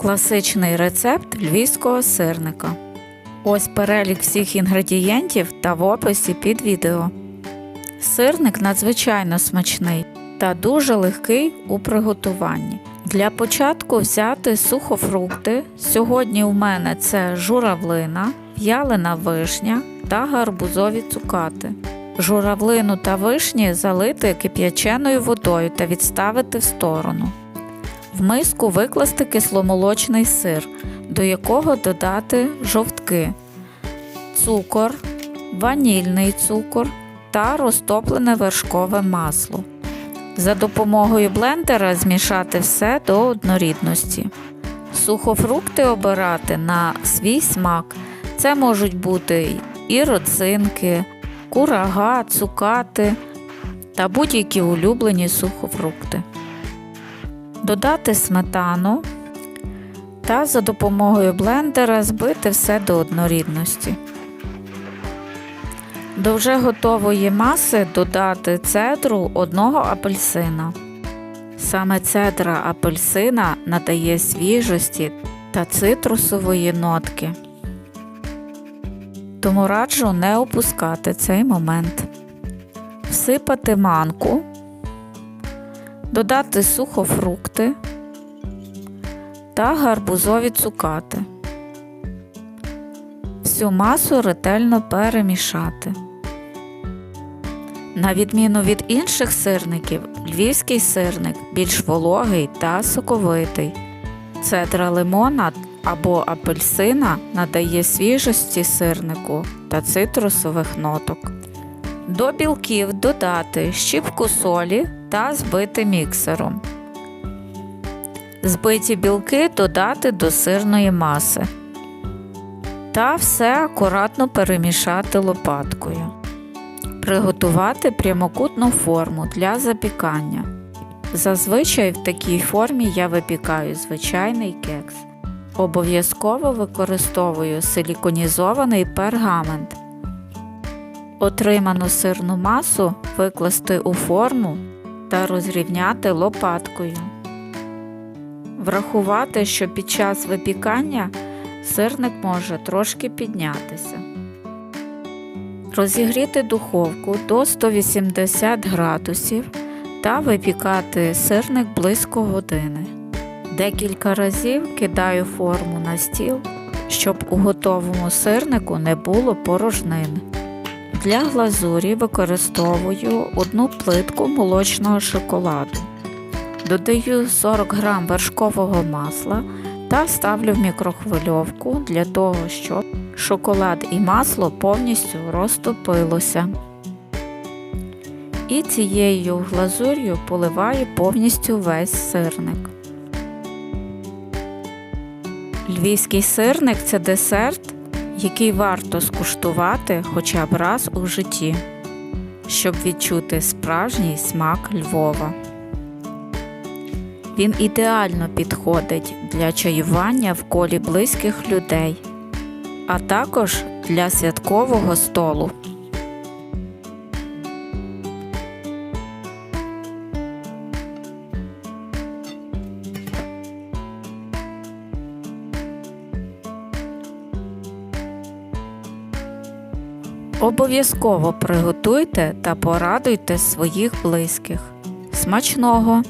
Класичний рецепт львівського сирника. Ось перелік всіх інгредієнтів та в описі під відео. Сирник надзвичайно смачний та дуже легкий у приготуванні. Для початку взяти сухофрукти. Сьогодні у мене це журавлина, в'ялена вишня та гарбузові цукати. Журавлину та вишні залити кип'яченою водою та відставити в сторону. В миску викласти кисломолочний сир, до якого додати жовтки, цукор, ванільний цукор та розтоплене вершкове масло. За допомогою блендера змішати все до однорідності. Сухофрукти обирати на свій смак. Це можуть бути і родзинки, курага, цукати та будь-які улюблені сухофрукти. Додати сметану та за допомогою блендера збити все до однорідності. До вже готової маси додати цедру одного апельсина. Саме цедра апельсина надає свіжості та цитрусової нотки. Тому раджу не опускати цей момент. Всипати манку, додати сухофрукти та гарбузові цукати. Всю масу ретельно перемішати. На відміну від інших сирників, львівський сирник більш вологий та соковитий. Цедра лимона або апельсина надає свіжості сирнику та цитрусових ноток. До білків додати щіпку солі та збити міксером. Збиті білки додати до сирної маси. Та все акуратно перемішати лопаткою. Приготувати прямокутну форму для запікання. Зазвичай в такій формі я випікаю звичайний кекс. Обов'язково використовую силіконізований пергамент. Отриману сирну масу викласти у форму та розрівняти лопаткою. Врахувати, що під час випікання сирник може трошки піднятися. Розігріти духовку до 180 градусів та випікати сирник близько години. Декілька разів кидаю форму на стіл, щоб у готовому сирнику не було порожнин. Для глазурі використовую одну плитку молочного шоколаду. Додаю 40 г вершкового масла та ставлю в мікрохвильовку для того, щоб шоколад і масло повністю розтопилося. І цією глазур'ю поливаю повністю весь сирник. Львівський сирник це десерт, який варто скуштувати хоча б раз у житті, щоб відчути справжній смак Львова. Він ідеально підходить для чаювання в колі близьких людей, а також для святкового столу. Обов'язково приготуйте та порадуйте своїх близьких. Смачного!